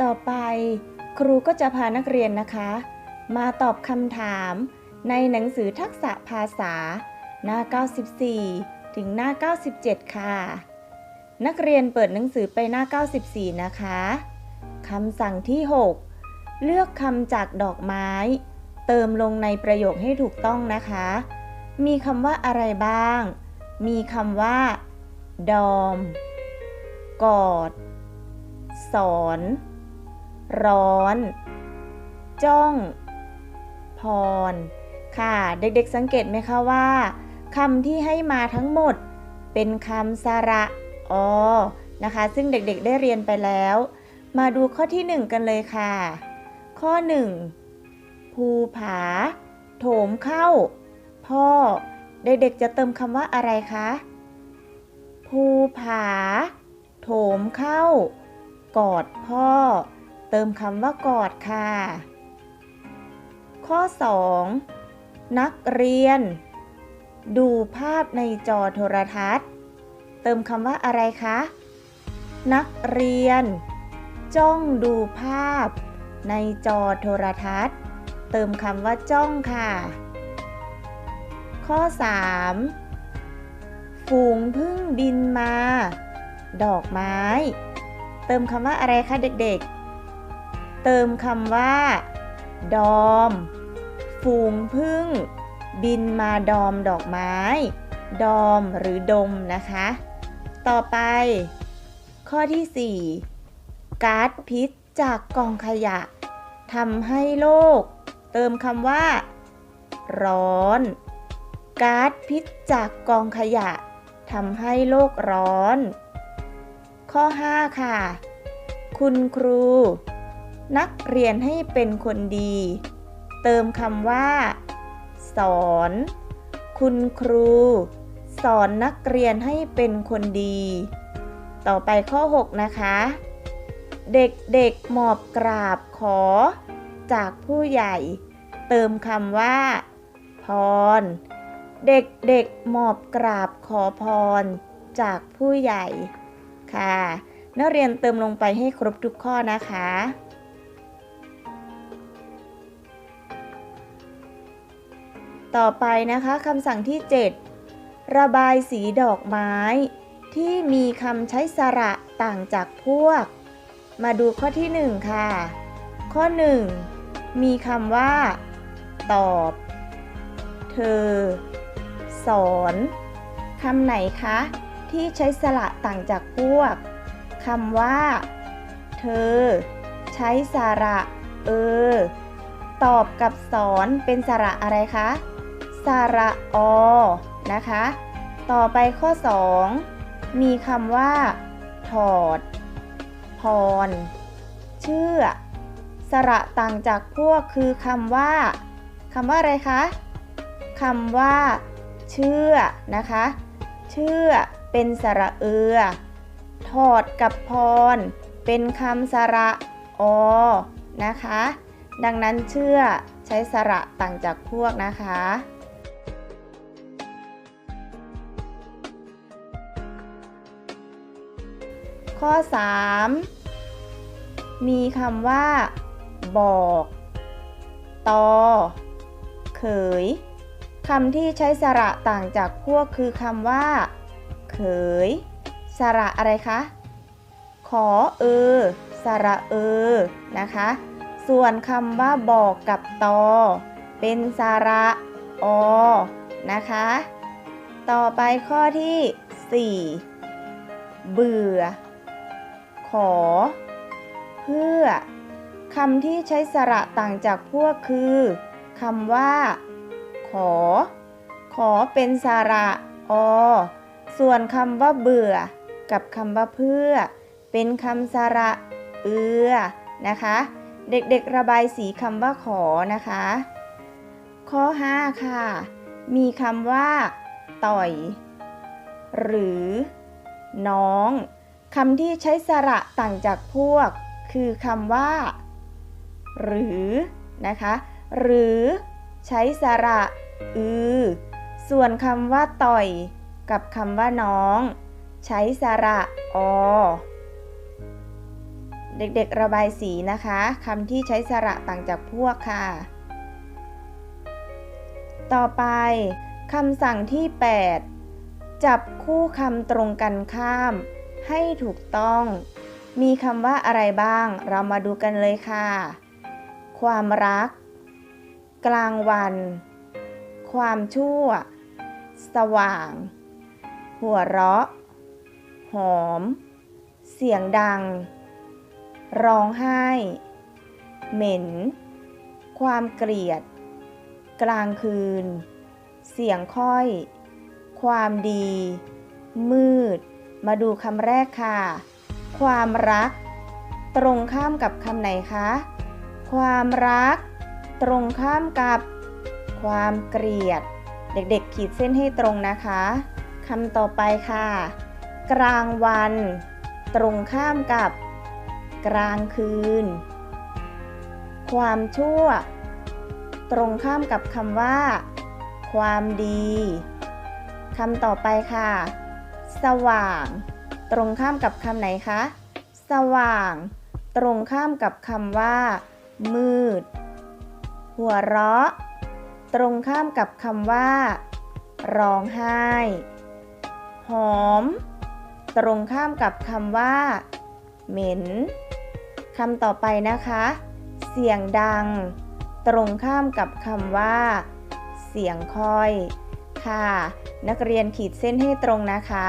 ต่อไปครูก็จะพานักเรียนนะคะ มาตอบคำถามในหนังสือทักษะภาษา หน้า 94 ถึงหน้า 97 ค่ะ นักเรียนเปิดหนังสือไปหน้า 94 นะคะคำสั่งที่ 6 เลือกคำจากดอกไม้ เติมลงในประโยคให้ถูกต้องนะคะ มีคำว่าอะไรบ้าง มีคำว่า ดอม กอด สอนร้อน จ้อง พร ค่ะ เด็กๆสังเกตไหมคะว่าคำที่ให้มาทั้งหมด เป็นคำสระอนะคะ ซึ่งเด็กๆได้เรียนไปแล้ว มาดูข้อที่หนึ่งกันเลยค่ะ ข้อหนึ่งภูผา โถมเข้า พ่อ เด็กๆจะเติมคำว่าอะไรคะ ภูผา โถมเข้า กอดพ่อ เติมคำว่ากอดค่ะ ข้อ 2 นักเรียน ดูภาพในจอโทรทัศน์ เติมคำว่าอะไรคะ นักเรียน จ้องดูภาพ ในจอโทรทัศน์ เติมคำว่าจ้องค่ะ ข้อ 3 ฝูงพึ่งบินมา ดอกไม้ เติมคำว่าอะไรคะเด็กๆ เติมคำว่า ดอม ฝูงพึ่ง บินมาดอมดอกไม้ ดอมหรือดมนะคะ ต่อไป ข้อที่ 4 ก๊าซพิษจากกองขยะทำให้โลก เติมคำว่า ร้อนก๊าซพิษจากกองขยะทำให้โลกร้อน ข้อ 5 ค่ะ คุณครู นักเรียนให้เป็นคนดี เติมคำว่า สอน คุณครู สอนนักเรียนให้เป็นคนดี ต่อไปข้อ 6 นะคะ เด็กๆหมอบกราบขอ จากผู้ใหญ่ เติมคำว่า พร เด็กๆหมอบกราบขอพร จากผู้ใหญ่ ค่ะ นักเรียนเติมลงไปให้ครบทุกข้อนะคะ ต่อไปนะคะคำสั่งที่ 7 ระบายสีดอกไม้ ที่มีคำใช้สระต่างจากพวก มาดูข้อที่ 1 ค่ะ ข้อ 1 มีคำว่า ตอบ เธอ สอนคำไหนคะ ที่ใช้สระต่างจากพวกคำว่า เธอ ใช้สระเออ ตอบกับสอนเป็นสระอะไรคะสระอนะคะ ต่อไปข้อ 2 มีคำว่า ถอด พร เชื่อ สระต่างจากพวกคือคำว่าคำว่าอะไรคะคำว่า เชื่อนะคะ เชื่อ เป็นสระเอือ ถอดกับพร เป็นคำสระอนะคะ ดังนั้นเชื่อใช้สระต่างจากพวกนะคะ ข้อ 3 มีคำว่า บอก ตอ เขยคำที่ใช้สระต่างจากพวกคือคำว่า เขย สระอะไรคะ ขอเออ สระเออ นะคะ ส่วนคำว่าบอกกับตอ เป็นสระอ นะคะ ต่อไปข้อที่ 4 เบื่อ ขอ เพื่อคำที่ใช้สระต่างจากพวกคือคำว่า ขอ ขอเป็นสระอ ส่วนคำว่าเบื่อ กับคำว่าเพื่อ เป็นคำสระเอือนะคะ เด็กๆระบายสีคำว่าขอนะคะ ข้อ 5 ค่ะ มีคำว่า ต่อย หรือ น้องคำที่ใช้สระต่างจากพวก คือคำว่า หรือนะคะ หรือใช้สระ อือ ส่วนคำว่าต่อย กับคำว่าน้อง ใช้สระอ เด็กๆระบายสีนะคะคำที่ใช้สระต่างจากพวกค่ะ ต่อไปคำสั่งที่ 8 จับคู่คำตรงกันข้าม ให้ถูกต้อง มีคำว่าอะไรบ้าง เรามาดูกันเลยค่ะ ความรัก กลางวัน ความชั่ว สว่าง หัวเราะ หอม เสียงดัง ร้องไห้ เหม็น ความเกลียด กลางคืน เสียงค่อย ความดี มืด มาดูคำแรกค่ะ ความรัก ตรงข้ามกับคำไหนคะ ความรัก ตรงข้ามกับ ความเกลียด เด็กๆ ขีดเส้นให้ตรงนะคะ คำต่อไปค่ะ กลางวัน ตรงข้ามกับ กลางคืน ความชั่ว ตรงข้ามกับคำว่า ความดีคำต่อไปค่ะ สว่าง ตรงข้ามกับคำไหนคะ สว่าง ตรงข้ามกับคำว่า มืด หัวเราะ ตรงข้ามกับคำว่า ร้องไห้ หอม ตรงข้ามกับคำว่า เหม็นคำต่อไปนะคะ เสียงดัง ตรงข้ามกับคำว่า เสียงค่อย ค่ะ นักเรียนขีดเส้นให้ตรงนะคะ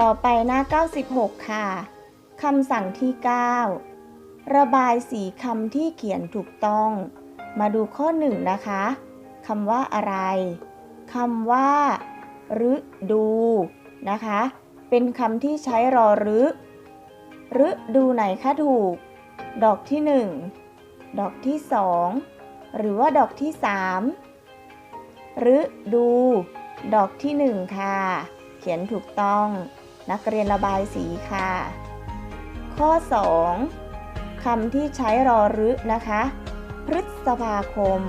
ต่อไปหน้า 96 ค่ะคำสั่งที่ 9 ระบายสีคำที่เขียนถูกต้อง มาดูข้อ 1 นะคะ คำว่าอะไรคำว่าฤดูนะคะ เป็นคำที่ใช้รอรึฤดูไหนคะถูก ดอกที่ 1 ดอกที่ 2 หรือว่าดอกที่ 3ฤดู ดอกที่ 1 ค่ะ เขียนถูกต้องนักเรียนระบายสีค่ะ ข้อ 2คำที่ใช้รอรึนะคะ พฤษภาคม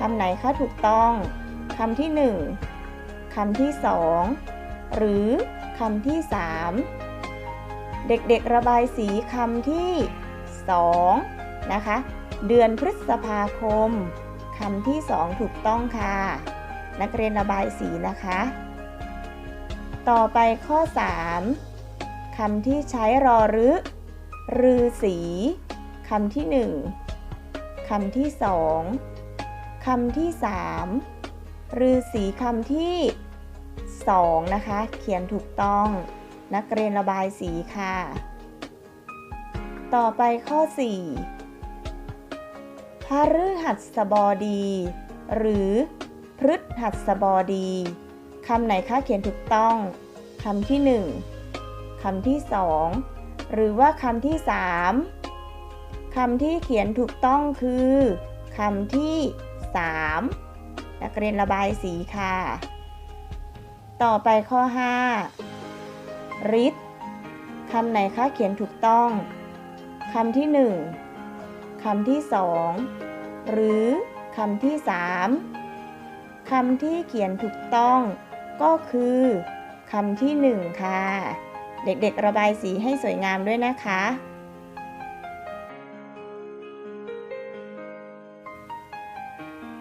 คำไหนคะถูกต้องคำที่ 1คำที่ 2 หรือคำที่ 3 เด็กๆระบายสีคำที่ 2 นะคะ เดือนพฤษภาคมคำที่ 2 ถูกต้องค่ะ นักเรียนระบายสีนะคะ ต่อไปข้อ 3คำที่ใช้รอรึรือสีคำที่ 1คำที่ 2 คำที่3รือสีคำที่ 2 นะคะ เขียนถูกต้อง นักเรียนระบายสีค่ะ ต่อไปข้อ 4พฤหัสบดี หรือพฤหัสบดีคำไหนคะเขียนถูกต้องคำที่ 1คำที่ 2 หรือว่าคำที่ 3คำที่เขียนถูกต้องคือคำที่ 3 นักเรียนระบายสีค่ะ ต่อไปข้อ5ฤทธิ์คำไหนคะเขียนถูกต้องคำที่ 1คำที่ 2 หรือคำที่ 3คำที่เขียนถูกต้องก็คือคำที่ 1 ค่ะ เด็กๆระบายสีให้สวยงามด้วยนะคะ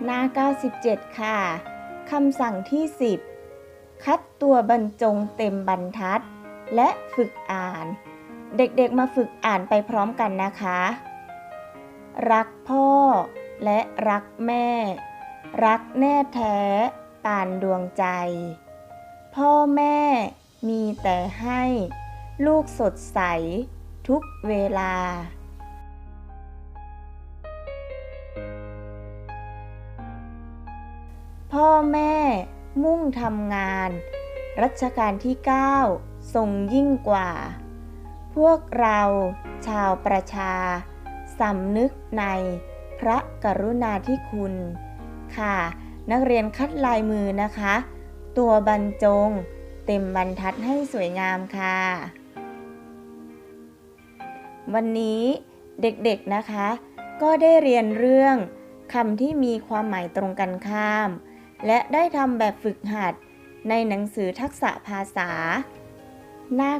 หน้า 97 ค่ะ คำสั่งที่ 10 คัดตัวบรรจงเต็มบรรทัด และฝึกอ่าน เด็กๆมาฝึกอ่านไปพร้อมกันนะคะ รักพ่อและรักแม่ รักแน่แท้ปานดวงใจ พ่อแม่มีแต่ให้ ลูกสดใส ทุกเวลา พ่อแม่มุ่งทำงาน รัชกาลที่ 9 ทรงยิ่งกว่า พวกเราชาวประชาสำนึกในพระกรุณาธิคุณ ค่ะ นักเรียนคัดลายมือนะคะ ตัวบรรจง เต็มบรรทัดให้สวยงามค่ะ วันนี้เด็กๆนะคะ ก็ได้เรียนเรื่องคำที่มีความหมายตรงกันข้าม และได้ทำแบบฝึกหัดในหนังสือทักษะภาษา หน้า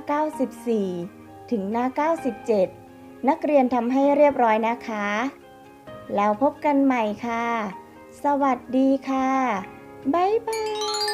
94 ถึงหน้า 97 นักเรียนทำให้เรียบร้อยนะคะ แล้วพบกันใหม่ค่ะ สวัสดีค่ะ บ๊ายบาย